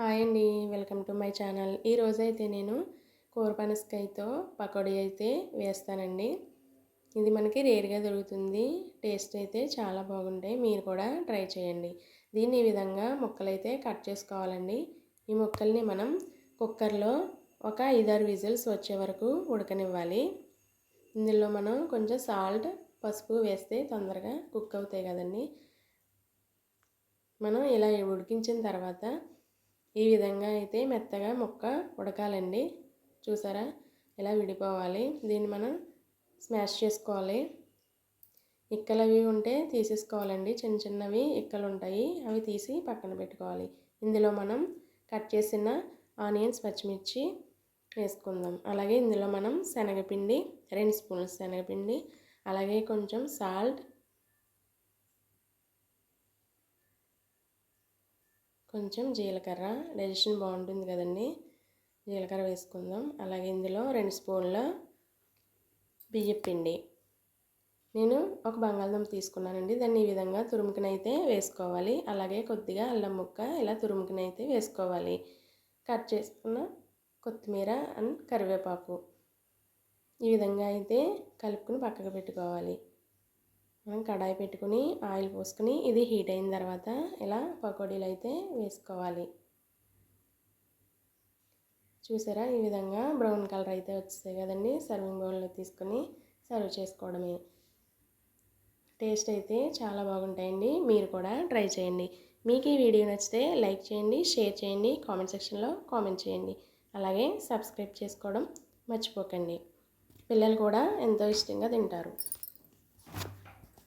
Hi అండి welcome to my channel. ఈరోజు అయితే నేను కూరపనసకాయతో పకోడీ అయితే వేస్తానండి. ఇది మనకి రేర్గా దొరుకుతుంది. టేస్ట్ అయితే చాలా బాగుంటాయి. మీరు కూడా ట్రై చేయండి. దీన్ని ఈ విధంగా ముక్కలైతే కట్ చేసుకోవాలండి. ఈ ముక్కల్ని మనం కుక్కర్లో ఒక ఐదారు విజిల్స్ వచ్చే వరకు ఉడకనివ్వాలి. ఇందులో మనం కొంచెం సాల్ట్ పసుపు వేస్తే తొందరగా కుక్ అవుతాయి కదండి. మనం ఇలా ఉడికించిన తర్వాత ఈ విధంగా అయితే మెత్తగా ముక్క ఉడకాలండి. చూసారా? ఇలా విడిపోవాలి? దీన్ని మనం స్మాష్ చేసుకోవాలి. ఇక్కలు అవి ఉంటే తీసేసుకోవాలండి. చిన్న చిన్నవి ఇక్కలు ఉంటాయి అవి తీసి పక్కన పెట్టుకోవాలి. ఇందులో మనం కట్ చేసిన ఆనియన్స్ పచ్చిమిర్చి వేసుకుందాం. అలాగే ఇందులో మనం శనగపిండి రెండు స్పూన్లు శనగపిండి అలాగే కొంచెం సాల్ట్ కొంచెం జీలకర్ర డైజెషన్ బాగుంటుంది కదండి. జీలకర్ర వేసుకుందాం. అలాగే ఇందులో రెండు స్పూన్ల బియ్యం పిండి. నేను ఒక బంగాళదుంప తీసుకున్నానండి. దాన్ని ఈ విధంగా తురుముకునైతే వేసుకోవాలి. అలాగే కొద్దిగా అల్లం ముక్క ఇలా తురుముకునైతే వేసుకోవాలి. కట్ చేసుకున్న కొత్తిమీర అండ్ కరివేపాకు ఈ విధంగా అయితే కలుపుకుని పక్కకు పెట్టుకోవాలి. మనం కడాయి పెట్టుకుని ఆయిల్ పోసుకుని ఇది హీట్ అయిన తర్వాత ఇలా పకోడీలు అయితే వేసుకోవాలి. చూసారా? ఈ విధంగా బ్రౌన్ కలర్ అయితే వచ్చేస్తాయి కదండి. సర్వింగ్ బౌల్లో తీసుకొని సర్వ్ చేసుకోవడమే. టేస్ట్ అయితే చాలా బాగుంటాయండి. మీరు కూడా ట్రై చేయండి. మీకు ఈ వీడియో నచ్చితే లైక్ చేయండి షేర్ చేయండి కామెంట్ సెక్షన్లో కామెంట్ చేయండి. అలాగే సబ్స్క్రైబ్ చేసుకోవడం మర్చిపోకండి. పిల్లలు కూడా ఎంతో ఇష్టంగా తింటారు.